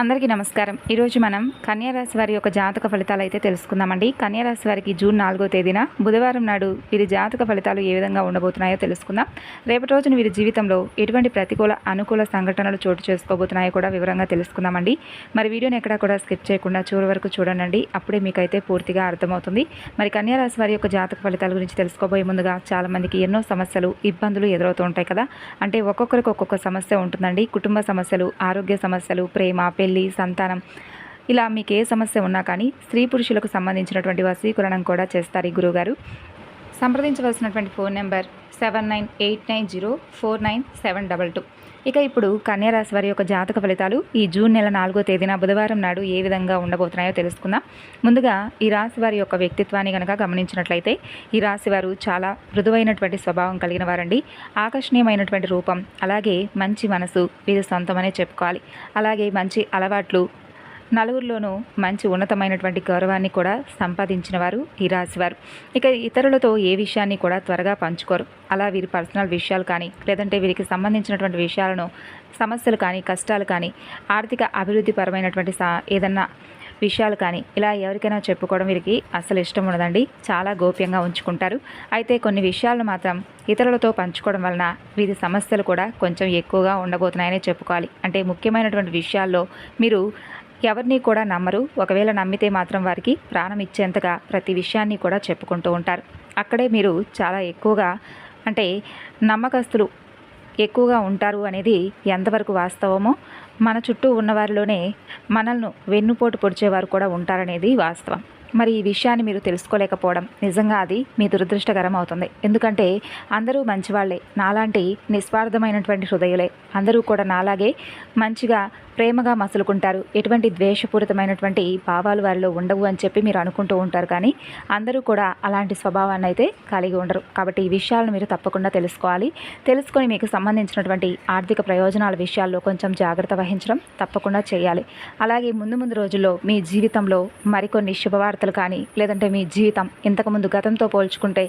అందరికీ నమస్కారం. ఈరోజు మనం కన్యారాశి వారి యొక్క జాతక ఫలితాలు అయితే తెలుసుకుందామండి. కన్యారాశి వారికి జూన్ నాలుగో తేదీన బుధవారం నాడు వీరి జాతక ఫలితాలు ఏ విధంగా ఉండబోతున్నాయో తెలుసుకుందాం. రేపటి రోజున వీరి జీవితంలో ఎటువంటి ప్రతికూల అనుకూల సంఘటనలు చోటు చేసుకోబోతున్నాయో కూడా వివరంగా తెలుసుకుందామండి. మరి వీడియోని ఎక్కడా కూడా స్కిప్ చేయకుండా చివరి వరకు చూడండి. అప్పుడే మీకైతే పూర్తిగా అర్థమవుతుంది. మరి కన్యారాశి వారి యొక్క జాతక ఫలితాల గురించి తెలుసుకోబోయే ముందుగా చాలామందికి ఎన్నో సమస్యలు ఇబ్బందులు ఎదురవుతూ ఉంటాయి కదా. అంటే ఒక్కొక్కరికి ఒక్కొక్క సమస్య ఉంటుందండి. కుటుంబ సమస్యలు ఆరోగ్య సమస్యలు ప్రేమ పెళ్ళి సంతానం. ఇలా మీకు ఏ సమస్య ఉన్నా కానీ స్త్రీ పురుషులకు సంబంధించినటువంటి వసీకరణం కూడా చేస్తారు ఈ గురువుగారు. సంప్రదించవలసినటువంటి phone number seven nine eight nine zero four nine seven double two. ఇక ఇప్పుడు కన్యారాశి వారి యొక్క జాతక ఫలితాలు ఈ జూన్ నెల నాలుగో తేదీన బుధవారం నాడు ఏ విధంగా ఉండబోతున్నాయో తెలుసుకుందాం. ముందుగా ఈ రాశి వారి యొక్క వ్యక్తిత్వాన్ని కనుక గమనించినట్లయితే ఈ రాశి వారు చాలా మృదువైనటువంటి స్వభావం కలిగిన వారండి. ఆకర్షణీయమైనటువంటి రూపం అలాగే మంచి మనసు వీరి సొంతమనే చెప్పుకోవాలి. అలాగే మంచి అలవాట్లు నలుగురిలోనూ మంచి ఉన్నతమైనటువంటి గౌరవాన్ని కూడా సంపాదించిన వారు ఈ రాశివారు ఇక ఇతరులతో ఏ విషయాన్ని కూడా త్వరగా పంచుకోరు. అలా వీరి పర్సనల్ విషయాలు కానీ లేదంటే వీరికి సంబంధించినటువంటి విషయాలను సమస్యలు కానీ కష్టాలు కానీ ఆర్థిక అభివృద్ధి పరమైనటువంటి సా ఏదన్నా విషయాలు కానీ ఇలా ఎవరికైనా చెప్పుకోవడం వీరికి అసలు ఇష్టం ఉండదండి. చాలా గోప్యంగా ఉంచుకుంటారు. అయితే కొన్ని విషయాలను మాత్రం ఇతరులతో పంచుకోవడం వలన వీరి సమస్యలు కూడా కొంచెం ఎక్కువగా ఉండబోతున్నాయనే చెప్పుకోవాలి. అంటే ముఖ్యమైనటువంటి విషయాల్లో మీరు ఎవరిని కూడా నమ్మరు. ఒకవేళ నమ్మితే మాత్రం వారికి ప్రాణం ఇచ్చేంతగా ప్రతి విషయాన్ని కూడా చెప్పుకుంటూ ఉంటారు. అక్కడే మీరు చాలా ఎక్కువగా అంటే నమ్మకస్తులు ఎక్కువగా ఉంటారు అనేది ఎంతవరకు వాస్తవమో మన చుట్టూ ఉన్నవారిలోనే మనల్ని వెన్నుపోటు పొడిచేవారు కూడా ఉంటారనేది వాస్తవం. మరి ఈ విషయాన్ని మీరు తెలుసుకోలేకపోవడం నిజంగా అది మీ దురదృష్టకరం అవుతుంది. ఎందుకంటే అందరూ మంచివాళ్ళే. నాలాంటి నిస్వార్థమైనటువంటి హృదయులే. అందరూ కూడా నాలాగే మంచిగా ప్రేమగా మసులుకుంటారు. ఎటువంటి ద్వేషపూరితమైనటువంటి భావాలు వారిలో ఉండవు అని చెప్పి మీరు అనుకుంటూ ఉంటారు కానీ అందరూ కూడా అలాంటి స్వభావాన్ని అయితే కలిగి ఉండరు. కాబట్టి ఈ విషయాలను మీరు తప్పకుండా తెలుసుకోవాలి. తెలుసుకొని మీకు సంబంధించినటువంటి ఆర్థిక ప్రయోజనాల విషయాల్లో కొంచెం జాగ్రత్త వహించడం తప్పకుండా చేయాలి. అలాగే ముందు ముందు రోజుల్లో మీ జీవితంలో మరికొన్ని శుభవార్తలు కానీ లేదంటే మీ జీవితం ఇంతకుముందు గతంతో పోల్చుకుంటే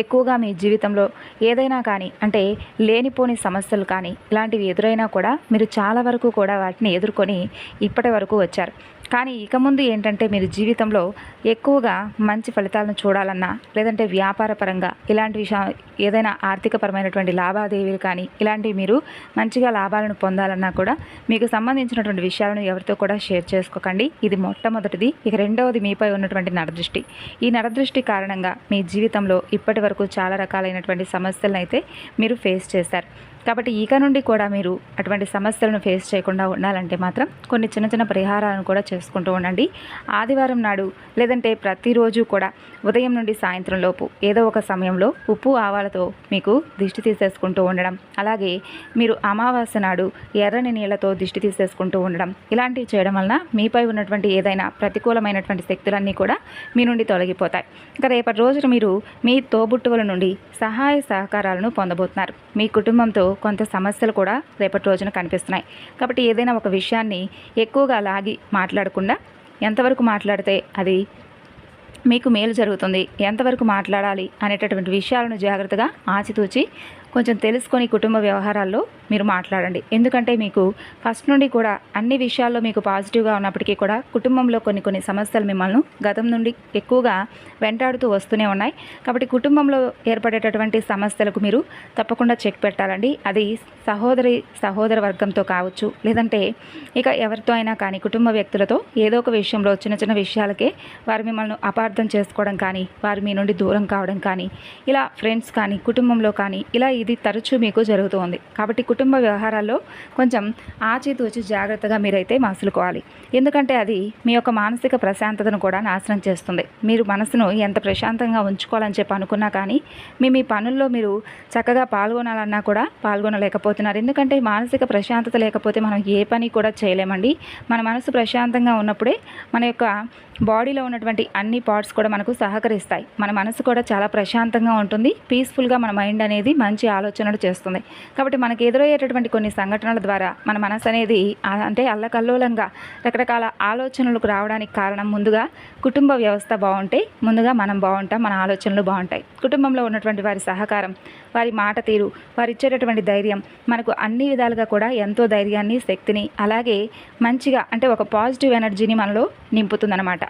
ఎక్కువగా మీ జీవితంలో ఏదైనా కానీ అంటే లేనిపోని సమస్యలు కానీ ఇలాంటివి ఎదురైనా కూడా మీరు చాలా వరకు కూడా వాటిని ఎదుర్కొని ఇప్పటి వరకు వచ్చారు. కానీ ఇక ముందు ఏంటంటే మీరు జీవితంలో ఎక్కువగా మంచి ఫలితాలను చూడాలన్నా లేదంటే వ్యాపారపరంగా ఇలాంటి విషయం ఏదైనా ఆర్థికపరమైనటువంటి లావాదేవీలు కానీ ఇలాంటివి మీరు మంచిగా లాభాలను పొందాలన్నా కూడా మీకు సంబంధించినటువంటి విషయాలను ఎవరితో కూడా షేర్ చేసుకోకండి. ఇది మొట్టమొదటిది. ఇక రెండవది మీపై ఉన్నటువంటి నరదృష్టి. ఈ నరదృష్టి కారణంగా మీ జీవితంలో ఇప్పటి వరకు చాలా రకాలైనటువంటి సమస్యలను అయితే మీరు ఫేస్ చేశారు. కాబట్టి ఇక నుండి కూడా మీరు అటువంటి సమస్యలను ఫేస్ చేయకుండా ఉండాలంటే మాత్రం కొన్ని చిన్న చిన్న పరిహారాలను కూడా చేసుకుంటూ ఉండండి. ఆదివారం నాడు లేదంటే ప్రతిరోజు కూడా ఉదయం నుండి సాయంత్రం లోపు ఏదో ఒక సమయంలో ఉప్పు ఆవాలతో మీకు దిష్టి తీసేసుకుంటూ ఉండడం. అలాగే మీరు అమావాస్య నాడు ఎర్రని నీళ్ళతో దిష్టి తీసేసుకుంటూ ఉండడం. ఇలాంటివి చేయడం వలన మీపై ఉన్నటువంటి ఏదైనా ప్రతికూలమైనటువంటి శక్తులన్నీ కూడా మీ నుండి తొలగిపోతాయి. ఇక రేపటి రోజున మీరు మీ తోబుట్టువుల నుండి సహాయ సహకారాలను పొందబోతున్నారు. మీ కుటుంబంతో కొంత సమస్యలు కూడా రేపటి రోజున కనిపిస్తున్నాయి. కాబట్టి ఏదైనా ఒక విషయాన్ని ఎక్కువగా లాగి మాట్లాడకుండా ఎంతవరకు మాట్లాడితే అది మీకు మేలు జరుగుతుంది ఎంతవరకు మాట్లాడాలి అనేటటువంటి విషయాలను జాగ్రత్తగా ఆచితూచి కొంచెం తెలుసుకొని కుటుంబ వ్యవహారాల్లో మీరు మాట్లాడండి. ఎందుకంటే మీకు ఫస్ట్ నుండి కూడా అన్ని విషయాల్లో మీకు పాజిటివ్గా ఉన్నప్పటికీ కూడా కుటుంబంలో కొన్ని కొన్ని సమస్యలు మిమ్మల్ని గతం నుండి ఎక్కువగా వెంటాడుతూ వస్తూనే ఉన్నాయి. కాబట్టి కుటుంబంలో ఏర్పడేటటువంటి సమస్యలకు మీరు తప్పకుండా చెక్ పెట్టాలండి. అది సహోదరి సహోదర వర్గంతో కావచ్చు లేదంటే ఇక ఎవరితో అయినా కానీ కుటుంబ వ్యక్తులతో ఏదో ఒక విషయంలో చిన్న చిన్న విషయాలకే వారు మిమ్మల్ని అపార్థం చేసుకోవడం కానీ వారు మీ నుండి దూరం కావడం కానీ ఇలా ఫ్రెండ్స్ కానీ కుటుంబంలో కానీ ఇలా ఇది తరచూ మీకు జరుగుతూ ఉంది కాబట్టి కుటుంబ వ్యవహారాల్లో కొంచెం ఆచితూచి జాగ్రత్తగా మీరైతే మసులుకోవాలి. ఎందుకంటే అది మీ యొక్క మానసిక ప్రశాంతతను కూడా నాశనం చేస్తుంది. మీరు మనసును ఎంత ప్రశాంతంగా ఉంచుకోవాలని చెప్పి అనుకున్నా కానీ మీ మీ పనుల్లో మీరు చక్కగా పాల్గొనాలన్నా కూడా పాల్గొనలేకపోతున్నారు. ఎందుకంటే మానసిక ప్రశాంతత లేకపోతే మనం ఏ పని కూడా చేయలేమండి. మన మనసు ప్రశాంతంగా ఉన్నప్పుడే మన యొక్క బాడీలో ఉన్నటువంటి అన్ని పార్ట్స్ కూడా మనకు సహకరిస్తాయి. మన మనసు కూడా చాలా ప్రశాంతంగా ఉంటుంది. పీస్ఫుల్గా మన మైండ్ అనేది మంచి ఆలోచనలు చేస్తుంది. కాబట్టి మనకు ఎదురయ్యేటటువంటి కొన్ని సంఘటనల ద్వారా మన మనసు అనేది అంటే అల్లకల్లోలంగా రకరకాల ఆలోచనలకు రావడానికి కారణం ముందుగా కుటుంబ వ్యవస్థ బాగుంటే ముందుగా మనం బాగుంటాం మన ఆలోచనలు బాగుంటాయి. కుటుంబంలో ఉన్నటువంటి వారి సహకారం వారి మాట తీరు వారు ఇచ్చేటటువంటి ధైర్యం మనకు అన్ని విధాలుగా కూడా ఎంతో ధైర్యాన్ని శక్తిని అలాగే మంచిగా అంటే ఒక పాజిటివ్ ఎనర్జీని మనలో నింపుతుందన్నమాట.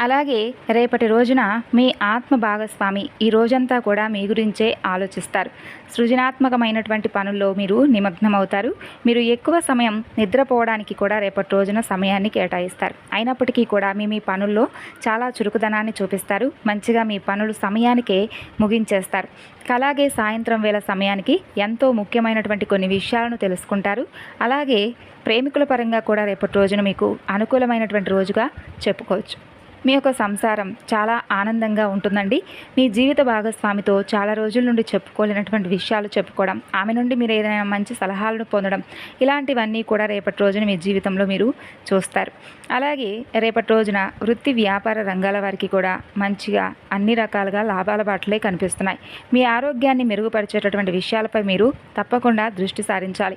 అలాగే రేపటి రోజున మీ ఆత్మ భాగస్వామి ఈ రోజంతా కూడా మీ గురించే ఆలోచిస్తారు. సృజనాత్మకమైనటువంటి పనుల్లో మీరు నిమగ్నమవుతారు. మీరు ఎక్కువ సమయం నిద్రపోవడానికి కూడా రేపటి రోజున సమయాన్ని కేటాయిస్తారు. అయినప్పటికీ కూడా మీ మీ పనుల్లో చాలా చురుకుదనాన్ని చూపిస్తారు. మంచిగా మీ పనులు సమయానికే ముగించేస్తారు. అలాగే సాయంత్రం వేళ సమయానికి ఎంతో ముఖ్యమైనటువంటి కొన్ని విషయాలను తెలుసుకుంటారు. అలాగే ప్రేమికుల పరంగా కూడా రేపటి రోజున మీకు అనుకూలమైనటువంటి రోజుగా చెప్పుకోవచ్చు. మీ యొక్క సంసారం చాలా ఆనందంగా ఉంటుందండి. మీ జీవిత భాగస్వామితో చాలా రోజుల నుండి చెప్పుకోలేనటువంటి విషయాలు చెప్పుకోవడం ఆమె నుండి మీరు ఏదైనా మంచి సలహాలను పొందడం ఇలాంటివన్నీ కూడా రేపటి రోజున మీ జీవితంలో మీరు చూస్తారు. అలాగే రేపటి రోజున వృత్తి వ్యాపార రంగాల వారికి కూడా మంచిగా అన్ని రకాలుగా లాభాల బాటలే కనిపిస్తున్నాయి. మీ ఆరోగ్యాన్ని మెరుగుపరిచేటటువంటి విషయాలపై మీరు తప్పకుండా దృష్టి సారించాలి.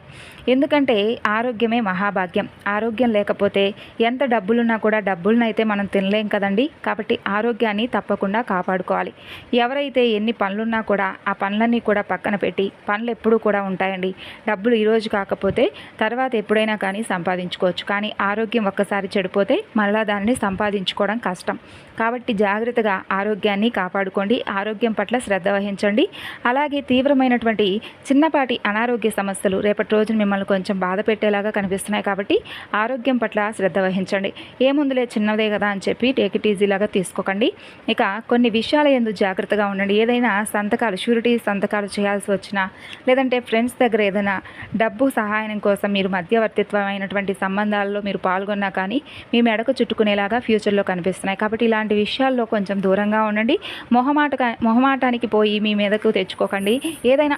ఎందుకంటే ఆరోగ్యమే మహాభాగ్యం. ఆరోగ్యం లేకపోతే ఎంత డబ్బులున్నా కూడా డబ్బులనైతే మనం తినలేం కదండి? కాబట్టి ఆరోగ్యాన్ని తప్పకుండా కాపాడుకోవాలి. ఎవరైతే ఎన్ని పనులున్నా కూడా ఆ పనులన్నీ కూడా పక్కన పెట్టి పనులు ఎప్పుడూ కూడా ఉంటాయండి. డబ్బులు ఈరోజు కాకపోతే తర్వాత ఎప్పుడైనా కానీ సంపాదించుకోవచ్చు. కానీ ఆరోగ్యం ఒక్కసారి చెడిపోతే మళ్ళా దానిని సంపాదించుకోవడం కష్టం. కాబట్టి జాగ్రత్తగా ఆరోగ్యాన్ని కాపాడుకోండి. ఆరోగ్యం పట్ల శ్రద్ధ వహించండి. అలాగే తీవ్రమైనటువంటి చిన్నపాటి అనారోగ్య సమస్యలు రేపటి రోజున మిమ్మల్ని కొంచెం బాధ పెట్టేలాగా కనిపిస్తున్నాయి కాబట్టి ఆరోగ్యం పట్ల శ్రద్ధ వహించండి. ఏముందులే చిన్నదే కదా అని చెప్పి టేక్ ఇట్ ఈజీలాగా తీసుకోకండి. ఇక కొన్ని విషయాల ఎందు జాగ్రత్తగా ఉండండి. ఏదైనా సంతకాలు షూరిటీ సంతకాలు చేయాల్సి వచ్చినా లేదంటే ఫ్రెండ్స్ దగ్గర ఏదైనా డబ్బు సహాయం కోసం మీరు మధ్యవర్తిత్వమైనటువంటి సంబంధాల్లో మీరు పాల్గొన్నా కానీ మీ మెడకు చుట్టుకునేలాగా ఫ్యూచర్లో కనిపిస్తున్నాయి. కాబట్టి ఇలాంటి విషయాల్లో కొంచెం దూరంగా ఉండండి. మొహమాట మొహమాటానికి పోయి మీ మీదకు తెచ్చుకోకండి. ఏదైనా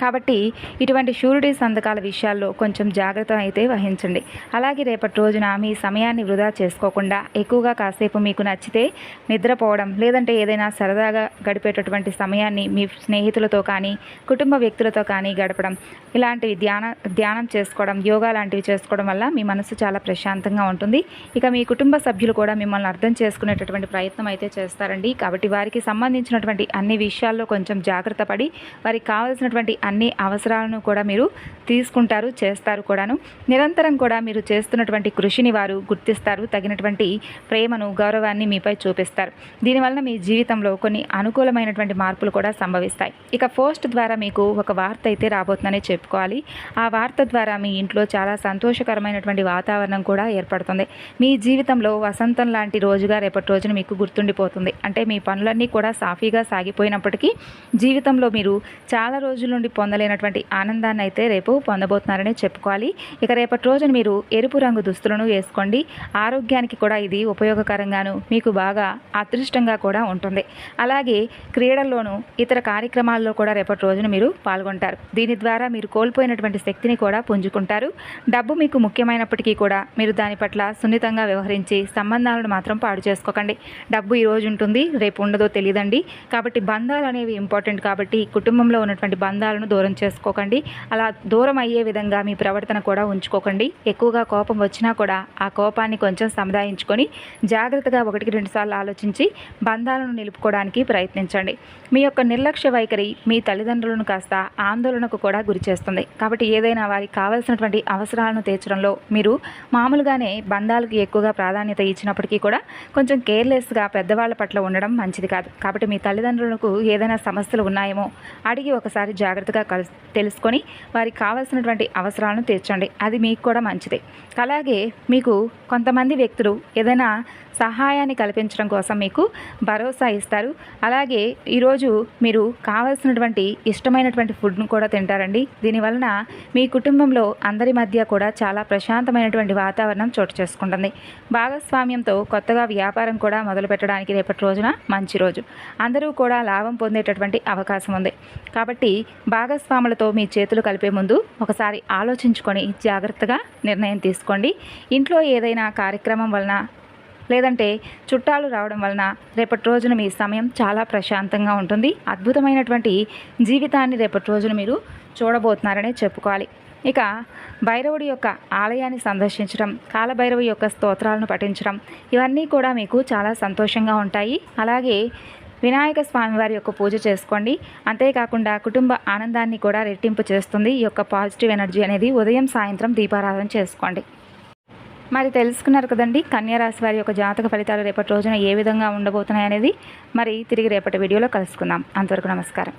కాబట్టి ఇటువంటి షూరిటీ సంతకాల విషయాల్లో కొంచెం జాగ్రత్త అయితే వహించండి. అలాగే రేపటి రోజున మీ సమయాన్ని వృధా చేసుకోకుండా ఎక్కువగా కాసేపు మీకు నచ్చితే నిద్రపోవడం లేదంటే ఏదైనా సరదాగా గడిపేటటువంటి సమయాన్ని మీ స్నేహితులతో కానీ కుటుంబ వ్యక్తులతో కానీ గడపడం ఇలాంటివి ధ్యాన ధ్యానం చేసుకోవడం యోగా లాంటివి చేసుకోవడం వల్ల మీ మనసు చాలా ప్రశాంతంగా ఉంటుంది. ఇక మీ కుటుంబ సభ్యులు కూడా మిమ్మల్ని అర్థం చేసుకునేటటువంటి ప్రయత్నం అయితే చేస్తారండి. కాబట్టి వారికి సంబంధించినటువంటి అన్ని విషయాల్లో కొంచెం జాగ్రత్త పడి వారికి కావాల్సినటువంటి అన్ని అన్ని అవసరాలను కూడా మీరు తీసుకుంటారు చేస్తారు కూడాను. నిరంతరం కూడా మీరు చేస్తున్నటువంటి కృషిని వారు గుర్తిస్తారు తగినటువంటి ప్రేమను గౌరవాన్ని మీపై చూపిస్తారు. దీనివలన మీ జీవితంలో కొన్ని అనుకూలమైనటువంటి మార్పులు కూడా సంభవిస్తాయి. ఇక పోస్ట్ ద్వారా మీకు ఒక వార్త అయితే రాబోతుందనే చెప్పుకోవాలి. ఆ వార్త ద్వారా మీ ఇంట్లో చాలా సంతోషకరమైనటువంటి వాతావరణం కూడా ఏర్పడుతుంది. మీ జీవితంలో వసంతం లాంటి రోజుగా రేపటి రోజున మీకు గుర్తుండిపోతుంది. అంటే మీ పనులన్నీ కూడా సాఫీగా సాగిపోయినప్పటికీ జీవితంలో మీరు చాలా రోజుల నుండి పొందలేనటువంటి ఆనందాన్ని అయితే రేపు పొందబోతున్నారని చెప్పుకోవాలి. ఇక రేపటి రోజున మీరు ఎరుపు రంగు దుస్తులను వేసుకోండి. ఆరోగ్యానికి కూడా ఇది ఉపయోగకరంగాను మీకు బాగా అదృష్టంగా కూడా ఉంటుంది. అలాగే క్రీడల్లోనూ ఇతర కార్యక్రమాల్లో కూడా రేపటి రోజున మీరు పాల్గొంటారు. దీని ద్వారా మీరు కోల్పోయినటువంటి శక్తిని కూడా పుంజుకుంటారు. డబ్బు మీకు ముఖ్యమైనప్పటికీ కూడా మీరు దాని పట్ల సున్నితంగా వ్యవహరించి సంబంధాలను మాత్రం పాడు చేసుకోకండి. డబ్బు ఈ రోజు ఉంటుంది రేపు ఉండదో తెలియదండి. కాబట్టి బంధాలు అనేవి ఇంపార్టెంట్ కాబట్టి కుటుంబంలో ఉన్నటువంటి బంధాలను దూరం చేసుకోకండి. అలా దూరం అయ్యే విధంగా మీ ప్రవర్తన కూడా ఉంచుకోకండి. ఎక్కువగా కోపం వచ్చినా కూడా ఆ కోపాన్ని కొంచెం సముదాయించుకొని జాగ్రత్తగా ఒకటికి రెండుసార్లు ఆలోచించి బంధాలను నిలుపుకోవడానికి ప్రయత్నించండి. మీ యొక్క నిర్లక్ష్య వైఖరి మీ తల్లిదండ్రులను కాస్త ఆందోళనకు కూడా గురి చేస్తుంది. కాబట్టి ఏదైనా వారికి కావాల్సినటువంటి అవసరాలను తీర్చడంలో మీరు మామూలుగానే బంధాలకు ఎక్కువగా ప్రాధాన్యత ఇచ్చినప్పటికీ కూడా కొంచెం కేర్లెస్గా పెద్దవాళ్ళ పట్ల ఉండడం మంచిది కాదు. కాబట్టి మీ తల్లిదండ్రులకు ఏదైనా సమస్యలు ఉన్నాయేమో అడిగి ఒకసారి జాగ్రత్తగా కలు తెలుసుకొని వారికి కావాల్సినటువంటి అవసరాలను తీర్చండి. అది మీకు కూడా మంచిదే. అలాగే మీకు కొంతమంది వ్యక్తులు ఏదైనా సహాయాన్ని కల్పించడం కోసం మీకు భరోసా ఇస్తారు. అలాగే ఈరోజు మీరు కావాల్సినటువంటి ఇష్టమైనటువంటి ఫుడ్ను కూడా తింటారండి. దీనివలన మీ కుటుంబంలో అందరి మధ్య కూడా చాలా ప్రశాంతమైనటువంటి వాతావరణం చోటు చేసుకుంటుంది. భాగస్వామ్యంతో కొత్తగా వ్యాపారం కూడా మొదలు పెట్టడానికి రేపటి రోజున మంచి రోజు. అందరూ కూడా లాభం పొందేటటువంటి అవకాశం ఉంది. కాబట్టి భాగస్వాములతో మీ చేతులు కలిపే ముందు ఒకసారి ఆలోచించుకొని జాగ్రత్తగా నిర్ణయం తీసుకోండి. ఇంట్లో ఏదైనా కార్యక్రమం వలన లేదంటే చుట్టాలు రావడం వలన రేపటి రోజున మీ సమయం చాలా ప్రశాంతంగా ఉంటుంది. అద్భుతమైనటువంటి జీవితాన్ని రేపటి రోజున మీరు చూడబోతున్నారనే చెప్పుకోవాలి. ఇక భైరవుడి యొక్క ఆలయాన్ని సందర్శించడం కాలభైరవు యొక్క స్తోత్రాలను పఠించడం ఇవన్నీ కూడా మీకు చాలా సంతోషంగా ఉంటాయి. అలాగే వినాయక స్వామి వారి యొక్క పూజ చేసుకోండి. అంతేకాకుండా కుటుంబ ఆనందాన్ని కూడా రెట్టింపు చేస్తుంది. ఈ యొక్క పాజిటివ్ ఎనర్జీ అనేది ఉదయం సాయంత్రం దీపారాధన చేసుకోండి. మరి తెలుసుకున్నారు కదండి కన్యారాశి వారి యొక్క జాతక ఫలితాలు రేపటి రోజున ఏ విధంగా ఉండబోతున్నాయి అనేది మరి తిరిగి రేపటి వీడియోలో కలుసుకుందాం. అంతవరకు నమస్కారం.